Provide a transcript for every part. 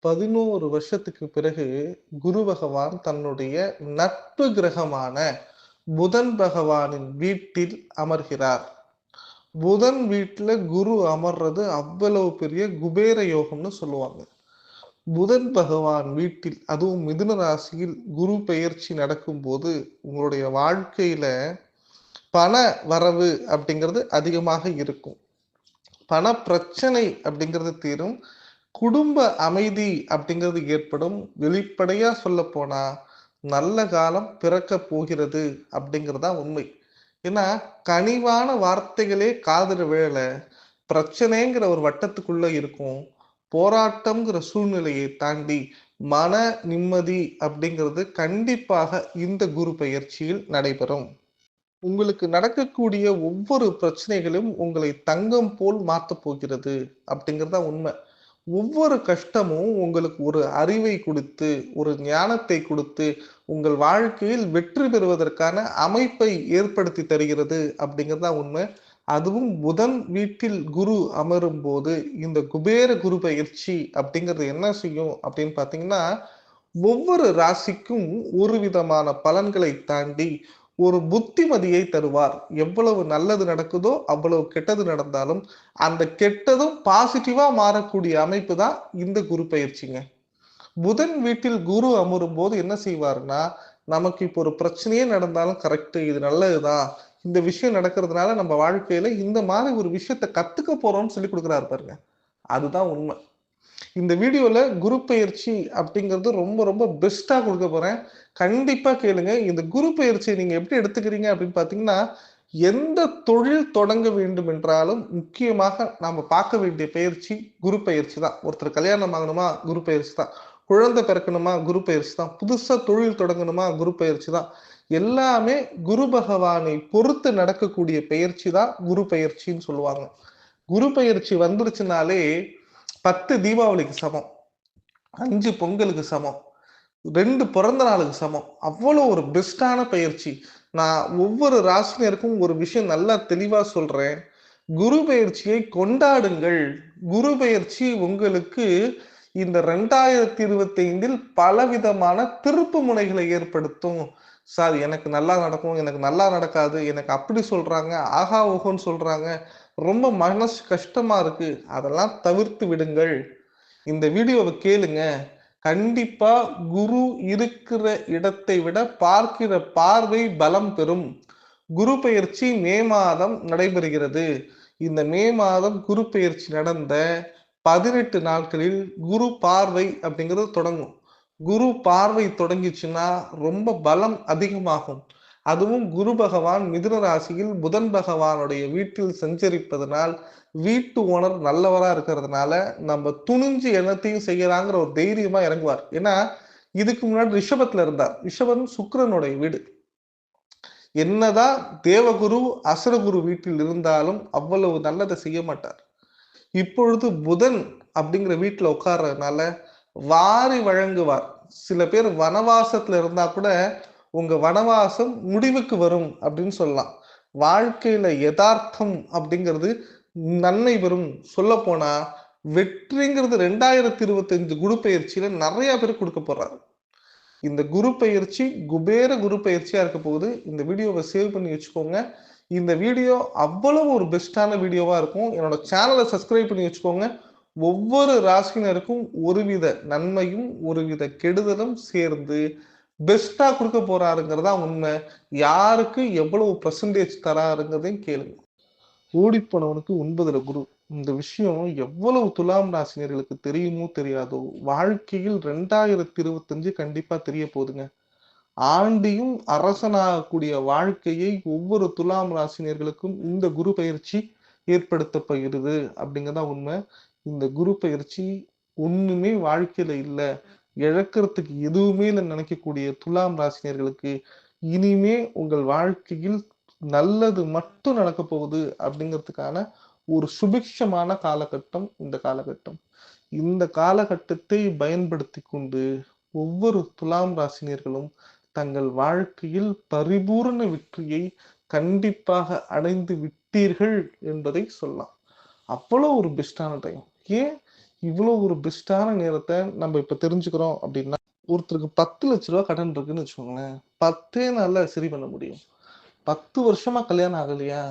பதினோரு வருஷத்துக்கு பிறகு குரு பகவான் தன்னுடைய நட்பு கிரகமான புதன் பகவானின் வீட்டில் அமர்கிறார். புதன் வீட்டில் குரு அமர்றது அவ்வளவு பெரிய குபேர யோகம்னு சொல்லுவாங்க. புதன் பகவான் வீட்டில் அதுவும் மிதுன ராசியில் குரு பெயர்ச்சி நடக்கும்போது உங்களுடைய வாழ்க்கையில பண வரவு அப்படிங்கிறது அதிகமாக இருக்கும். பண பிரச்சனை அப்படிங்கிறது தீரும். குடும்ப அமைதி அப்படிங்கிறது ஏற்படும். வெளிப்படையா சொல்ல போனா நல்ல காலம் பிறக்க போகிறது அப்படிங்கிறதா உண்மை. ஏன்னா கனிவான வார்த்தைகளே காதல வேலை பிரச்சனைங்கிற ஒரு வட்டத்துக்குள்ள இருக்கும். போராட்டம்ங்கிற சூழ்நிலையை தாண்டி மன நிம்மதி அப்படிங்கிறது கண்டிப்பாக இந்த குரு பயிற்சியில் நடைபெறும். உங்களுக்கு நடக்கக்கூடிய ஒவ்வொரு பிரச்சனைகளும் உங்களை தங்கம் போல் மாற்றப் போகிறது அப்படிங்கிறதா உண்மை. ஒவ்வொரு கஷ்டமும் உங்களுக்கு ஒரு அறிவை கொடுத்து ஒரு ஞானத்தை கொடுத்து உங்கள் வாழ்க்கையில் வெற்றி பெறுவதற்கான அமைப்பை ஏற்படுத்தி தருகிறது அப்படிங்கிறதா உண்மை. அதுவும் புதன் வீட்டில் குரு அமரும் போது இந்த குபேர குரு பயிற்சி அப்படிங்கிறது என்ன செய்யும் அப்படின்னு பார்த்தீங்கன்னா ஒவ்வொரு ராசிக்கும் ஒரு விதமான பலன்களை தாண்டி ஒரு புத்திமதியை தருவார். எவ்வளவு நல்லது நடக்குதோ அவ்வளவு கெட்டது நடந்தாலும் அந்த கெட்டதும் பாசிட்டிவா மாறக்கூடிய அமைப்பு தான் இந்த குரு பயிற்சிங்க. புதன் வீட்டில் குரு அமரும் போது என்ன செய்வார்னா நமக்கு இப்போ ஒரு பிரச்சனையே நடந்தாலும் கரெக்ட் இது நல்லதுதான் இந்த விஷயம் நடக்கிறதுனால நம்ம வாழ்க்கையில இந்த மாதிரி ஒரு விஷயத்த கத்துக்க போறோம்னு சொல்லி கொடுக்குறாரு பாருங்க. அதுதான் உண்மை. இந்த வீடியோல குரு பயிற்சி அப்படிங்கிறது ரொம்ப ரொம்ப பெஸ்டா கொடுக்க போறேன். கண்டிப்பா கேளுங்க. இந்த குரு பயிற்சியை நீங்க எப்படி எடுத்துக்கிறீங்க அப்படின்னு பாத்தீங்கன்னா எந்த தொழில் தொடங்க வேண்டும் என்றாலும் முக்கியமாக நாம பார்க்க வேண்டிய பயிற்சி குரு பயிற்சி தான். ஒருத்தர் கல்யாணம் ஆகணுமா குரு பயிற்சி தான். குழந்தை பிறக்கணுமா குரு பயிற்சி தான். புதுசா தொழில் தொடங்கணுமா குரு பயிற்சி தான். எல்லாமே குரு பகவானை பொறுத்து நடக்கக்கூடிய பயிற்சி தான் குரு பயிற்சின்னு சொல்லுவாங்க. குரு பயிற்சி வந்துருச்சுனாலே பத்து தீபாவளிக்கு சமம். அஞ்சு பொங்கலுக்கு சமம். ரெண்டு பிறந்த நாளுக்கு சமம். அவ்வளோ ஒரு பெஸ்டான பயிற்சி. நான் ஒவ்வொரு ராசினியருக்கும் ஒரு விஷயம் நல்லா தெளிவாக சொல்றேன். குரு பயிற்சியை கொண்டாடுங்கள். குரு பயிற்சி உங்களுக்கு இந்த ரெண்டாயிரத்தி இருபத்தி ஐந்தில் பலவிதமான திருப்பு முனைகளை ஏற்படுத்தும். சார் எனக்கு நல்லா நடக்கும் எனக்கு நல்லா நடக்காது எனக்கு அப்படி சொல்றாங்க ஆகா ஓகோன்னு சொல்றாங்க. ரொம்ப மனசு கஷ்டமா இருக்கு. அதெல்லாம் தவிர்த்து விடுங்கள். இந்த வீடியோவை கேளுங்க. கண்டிப்பா குரு இருக்கிற இடத்தை விட பார்க்கிற பார்வை பலம் பெறும். குரு பயிற்சி மே மாதம் நடைபெறுகிறது. இந்த மே மாதம் குரு பயிற்சி நடந்த பதினெட்டு நாட்களில் குரு பார்வை அப்படிங்கிறது தொடங்கும். குரு பார்வை தொடங்கிச்சுன்னா ரொம்ப பலம் அதிகமாகும். அதுவும் குரு பகவான் மிதுன ராசியில் புதன் பகவானுடைய வீட்டில் சஞ்சரிப்பதனால் வீட்டு ஓனர் நல்லவரா இருக்கிறதுனால நம்ம துணிஞ்சு என்னத்தையும் செய்யறாங்கிற ஒரு தைரியமா இறங்குவார். ஏன்னா இதுக்கு முன்னாடி ரிஷபத்துல இருந்தார். ரிஷபம் சுக்கரனுடைய வீடு. என்னதான் தேவகுரு அசுரகுரு வீட்டில் இருந்தாலும் அவ்வளவு நல்லதை செய்ய மாட்டார். இப்பொழுது புதன் அப்படிங்கிற வீட்டுல உட்கார்றதுனால வாரி வழங்குவார். சில பேர் வனவாசத்துல இருந்தா கூட உங்க வனவாசம் முடிவுக்கு வரும் அப்படின்னு சொல்லலாம். வாழ்க்கையில யதார்த்தம் அப்படிங்கிறது நன்மை பெறும். சொல்ல போனா வெற்றிங்கிறது ரெண்டாயிரத்தி இருபத்தஞ்சு குரு பயிற்சியில நிறைய பேர் கொடுக்க போறாரு. இந்த குரு பயிற்சி குபேர குரு பயிற்சியா இருக்க போகுது. இந்த வீடியோவை சேவ் பண்ணி வச்சுக்கோங்க. இந்த வீடியோ அவ்வளவு ஒரு பெஸ்டான வீடியோவா இருக்கும். என்னோட சேனலை சப்ஸ்கிரைப் பண்ணி வச்சுக்கோங்க. ஒவ்வொரு ராசினருக்கும் ஒருவித நன்மையும் ஒருவித கெடுதலும் சேர்ந்து பெஸ்டா கொடுக்க போறாருங்கிறதா உண்மை. யாருக்கு எவ்வளவு பர்சன்டேஜ் தராருங்கிறதையும் கேளுங்க. ஓடிப்போனவனுக்கு ஒன்பதுல குரு. இந்த விஷயம் எவ்வளவு துலாம் ராசினியர்களுக்கு தெரியுமோ தெரியாதோ வாழ்க்கையில் ரெண்டாயிரத்தி இருபத்தஞ்சு கண்டிப்பா தெரிய போகுதுங்க. ஆண்டியும் அரசனாகக்கூடிய வாழ்க்கையை ஒவ்வொரு துலாம் ராசினியர்களுக்கும் இந்த குரு பயிற்சி ஏற்படுத்தப்படுகிறது அப்படிங்கிறதா உண்மை. இந்த குரு பயிற்சி ஒண்ணுமே வாழ்க்கையில இல்லை. இழக்கிறதுக்கு எதுவுமே இல்லை நினைக்கக்கூடிய துலாம் ராசினியர்களுக்கு இனிமே உங்கள் வாழ்க்கையில் நல்லது மட்டும் நடக்க போகுது அப்படிங்கிறதுக்கான ஒரு சுபிக்ஷமான காலகட்டம் இந்த காலகட்டம். இந்த காலகட்டத்தை பயன்படுத்தி கொண்டு ஒவ்வொரு துலாம் ராசினியர்களும் தங்கள் வாழ்க்கையில் பரிபூர்ண வெற்றியை கண்டிப்பாக அடைந்து விட்டீர்கள் என்பதை சொல்லலாம். அவ்வளோ ஒரு பெஸ்டான டைம் ஏன்? இவ்வளவு ஒரு பெஸ்ட்டான நேரத்தை நம்ம இப்ப தெரிஞ்சுக்கிறோம் அப்படின்னா, ஒருத்தருக்கு பத்து லட்ச ரூபா கடன் இருக்குன்னு வச்சுக்கோங்களேன். 10 நாள்ல சரி பண்ண முடியும். 10 வருஷமா கல்யாணம் ஆகலையா?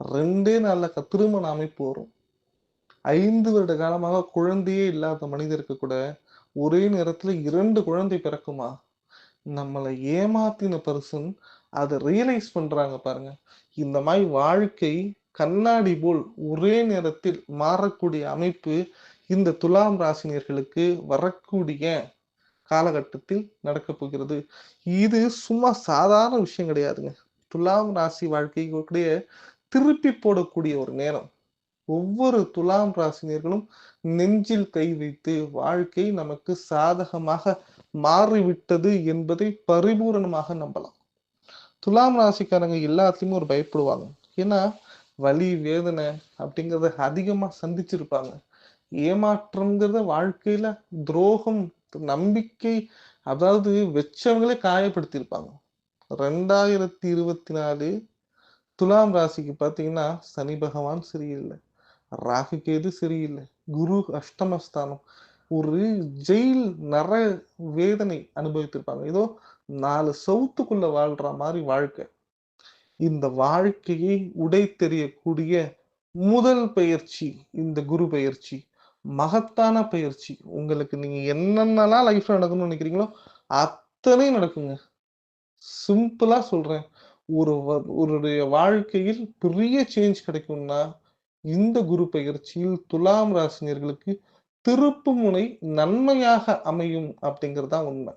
2 நாள்ல க திருமண அமைப்பு வரும். ஐந்து வருட காலமாக குழந்தையே இல்லாத மனிதருக்கு கூட, ஒரே நேரத்துல இரண்டு குழந்தை பிறக்குமா? நம்மளை ஏமாத்தின பர்சன் அத ரியலைஸ் பண்றாங்க பாருங்க. இந்த மாதிரி வாழ்க்கை கண்ணாடி போல் ஒரே நேரத்தில் மாறக்கூடிய அமைப்பு இந்த துலாம் ராசினியர்களுக்கு வரக்கூடிய காலகட்டத்தில் நடக்கப் போகிறது. இது சும்மா சாதாரண விஷயம் கிடையாதுங்க. துலாம் ராசி வாழ்க்கைக்குடைய திருப்பி போடக்கூடிய ஒரு நேரம். ஒவ்வொரு துலாம் ராசினியர்களும் நெஞ்சில் கை வைத்து வாழ்க்கை நமக்கு சாதகமாக மாறிவிட்டது என்பதை பரிபூரணமாக நம்பலாம். துலாம் ராசிக்காரங்க எல்லாத்துலயுமே ஒரு பயப்படுவாங்க. ஏன்னா, வலி, வேதனை அப்படிங்கிறத அதிகமாக சந்திச்சிருப்பாங்க. ஏமாற்றம்ங்கிறத வாழ்க்கையில துரோகம், நம்பிக்கை அதாவது வச்சவங்களே காயப்படுத்தியிருப்பாங்க. 2024 துலாம் ராசிக்கு பார்த்தீங்கன்னா, சனி பகவான் சரியில்லை ராகு, கேது சரியில்லை குரு அஷ்டமஸ்தானம். ஒரு ஜெயில் நர வேதனை அனுபவித்திருப்பாங்க. ஏதோ நாலு சவுத்துக்குள்ள வாழ்ற மாதிரி வாழ்க்கை. இந்த வாழ்க்கையை உடை தெரியக்கூடிய முதல் பயிற்சி இந்த குரு பயிற்சி. மகத்தான பயிற்சி. உங்களுக்கு நீங்க என்னென்னலாம் லைஃப்ல நடக்கணும்னு நினைக்கிறீங்களோ, அத்தனையும் நடக்குங்க. சிம்பிளா சொல்றேன். ஒரு ஒருடைய வாழ்க்கையில் பெரிய சேஞ்ச் கிடைக்கும்னா, இந்த குரு பயிற்சியில் துலாம் ராசினியர்களுக்கு திருப்பு முனை நன்மையாக அமையும் அப்படிங்கிறது தான் உண்மை.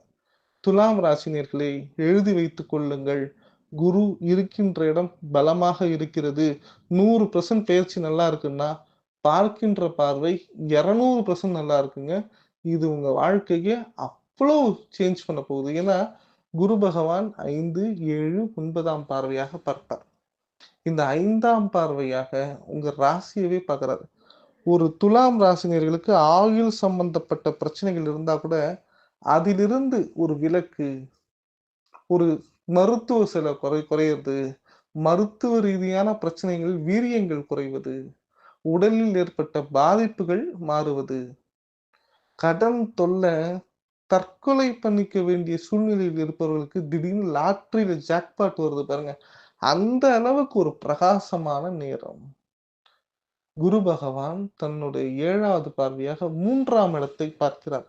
துலாம் ராசினியர்களை எழுதி வைத்துக் கொள்ளுங்கள். குரு இருக்கின்ற இடம் பலமாக இருக்கிறது. நூறு பெர்சன்ட் பயிற்சி நல்லா இருக்குன்னா, பார்க்கின்ற பார்வை 200% நல்லா இருக்குங்க. இது உங்க வாழ்க்கைய அவ்வளோ சேஞ்ச் பண்ண போகுது. ஏன்னா, குரு பகவான் 5, 7, 9ஆம் பார்வையாக பார்ப்பார். இந்த ஐந்தாம் பார்வையாக உங்க ராசியவே பார்க்குறாரு. ஒரு துலாம் ராசினியர்களுக்கு ஆயுள் சம்பந்தப்பட்ட பிரச்சனைகள் இருந்தா கூட, அதிலிருந்து ஒரு விலக்கு, ஒரு மருத்துவ செலவு குறை குறையிறது, மருத்துவ ரீதியான பிரச்சனைகள், வீரியங்கள் குறைவது, உடலில் ஏற்பட்ட பாதிப்புகள் மாறுவது, கடன் தொல்ல, தற்கொலை பண்ணிக்க வேண்டிய சூழ்நிலையில் இருப்பவர்களுக்கு திடீர்னு லாட்ரியில ஜாக்பாட் வருது பாருங்க. அந்த அளவுக்கு ஒரு பிரகாசமான நேரம். குரு பகவான் தன்னுடைய ஏழாவது பார்வையாக மூன்றாம் இடத்தை பார்க்கிறார்.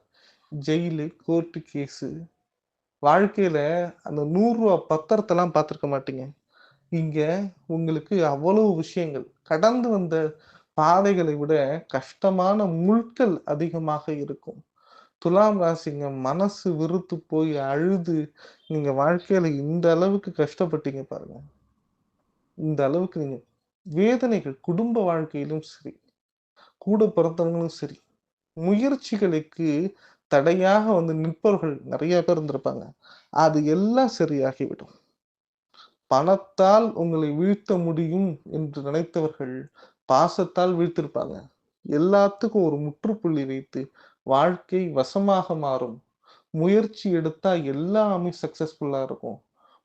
Jail, court case. வாழ்க்கையில அந்த நூறுரூவா பத்திரத்தெல்லாம் பார்த்திருக்க மாட்டீங்க. இங்க உங்களுக்கு அவ்வளவு விஷயங்கள். கடந்து வந்த பாதைகளை விட கஷ்டமான முட்கள் அதிகமாக இருக்கும். துலாம் ராசிங்க மனசு வெறுத்து போய் அழுது, நீங்க வாழ்க்கையில இந்த அளவுக்கு கஷ்டப்பட்டீங்க பாருங்க. இந்த அளவுக்கு நீங்க வேதனைகள் குடும்ப வாழ்க்கையிலும் சரி, கூட பிறந்தவங்களும் சரி, முயற்சிகளுக்கு தடையாக வந்து நிற்பவர்கள் நிறைய பேர் இருந்திருப்பாங்க. அது எல்லாம் சரியாகிவிடும். பணத்தால் உங்களை வீழ்த்த முடியும் என்று நினைத்தவர்கள், பாசத்தால் வீழ்த்திருப்பாங்க. எல்லாத்துக்கும் ஒரு முற்றுப்புள்ளி வைத்து, வாழ்க்கை வசமாக மாறும். முயற்சி எடுத்தா எல்லாமே சக்சஸ்ஃபுல்லா இருக்கும்.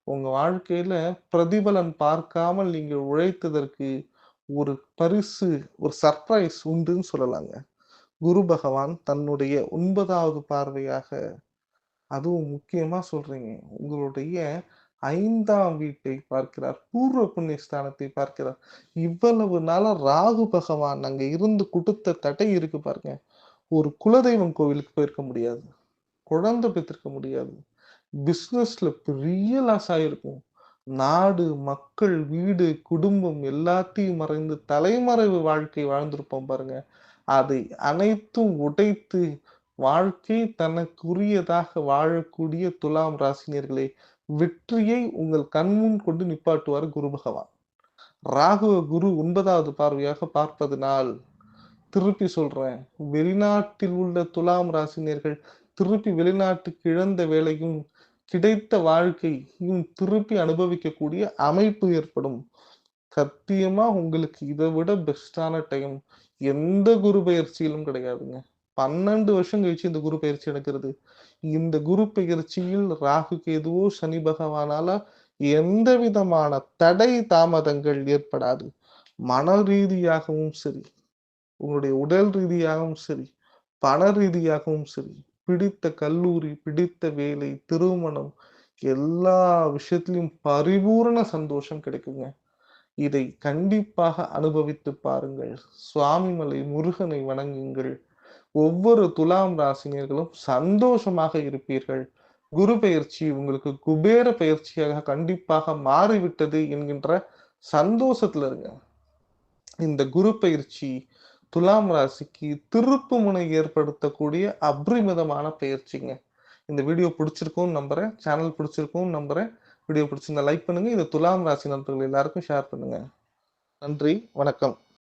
உங்க வாழ்க்கையில பிரதிபலன் பார்க்காமல் நீங்க உழைத்ததற்கு ஒரு பரிசு, ஒரு சர்ப்ரைஸ் உண்டுன்னு சொல்லலாங்க. குரு பகவான் தன்னுடைய ஒன்பதாவது பார்வையாக அதுவும் முக்கியமா சொல்றீங்க உங்களுடைய ஐந்தாம் வீட்டை பார்க்கிறார். பூர்வ புண்ணிய ஸ்தானத்தை பார்க்கிறார். இவ்வளவு நாளா ராகு பகவான் அங்க இருந்து கொடுத்த தடை இருக்கு பாருங்க. ஒரு குலதெய்வம் கோவிலுக்கு போயிருக்க முடியாது. குழந்தை பெற்றிருக்க முடியாது. பிசினஸ்ல பெரிய லாஸ் ஆயிருக்கும். நாடு, மக்கள், வீடு, குடும்பம் எல்லாத்தையும் மறைந்து தலைமறைவு வாழ்க்கை வாழ்ந்திருப்போம் பாருங்க. அதை அனைத்தும் உடைத்து வாழ்க்கை தனக்குரியதாக வாழக்கூடிய துலாம் ராசினியர்களே, வெற்றியை உங்கள் கண்முன் கொண்டு நிப்பாட்டுவார் குரு பகவான். ராகுவ குரு ஒன்பதாவது பார்வையாக பார்ப்பதனால், திருப்பி சொல்றேன். வெளிநாட்டில் உள்ள துலாம் ராசினியர்கள் திருப்பி வெளிநாட்டுக்கு இழந்த வேலையும், கிடைத்த வாழ்க்கையும் திருப்பி அனுபவிக்கக்கூடிய அமைப்பு ஏற்படும். சத்தியமா உங்களுக்கு இதை விட பெஸ்ட்டான டைம் எந்த குரு பெயர்ச்சியிலும் கிடையாதுங்க. 12 வருஷம் கழிச்சு இந்த குரு பயிற்சி நடக்கிறது. இந்த குரு பயிற்சியில் ராகு, கேதுவோ, சனி பகவானால எந்த விதமான தடை, தாமதங்கள் ஏற்படாது. மன ரீதியாகவும் சரி, உங்களுடைய உடல் ரீதியாகவும் சரி, பண ரீதியாகவும் சரி பிடித்த கல்லூரி பிடித்த வேலை திருமணம் எல்லா விஷயத்திலும் பரிபூரண சந்தோஷம் கிடைக்குங்க இதை கண்டிப்பாக அனுபவித்து பாருங்கள் சுவாமிமலை முருகனை வணங்குங்கள் ஒவ்வொரு துலாம் ராசினியர்களும் சந்தோஷமாக இருப்பீர்கள். குரு பயிற்சி உங்களுக்கு குபேர பயிற்சியாக கண்டிப்பாக மாறிவிட்டது என்கின்ற சந்தோஷத்துல இருங்க. இந்த குரு பயிற்சி துலாம் ராசிக்கு திருப்பு முனை ஏற்படுத்தக்கூடிய அபரிமிதமான பயிற்சிங்க. இந்த வீடியோ பிடிச்சிருக்கும் நம்புறேன். சேனல் பிடிச்சிருக்கும் நம்புறேன். வீடியோ பிடிச்சிருந்தா லைக் பண்ணுங்க. இது துலாம் ராசி நண்பர்கள் எல்லாருக்கும் ஷேர் பண்ணுங்க. நன்றி. வணக்கம்.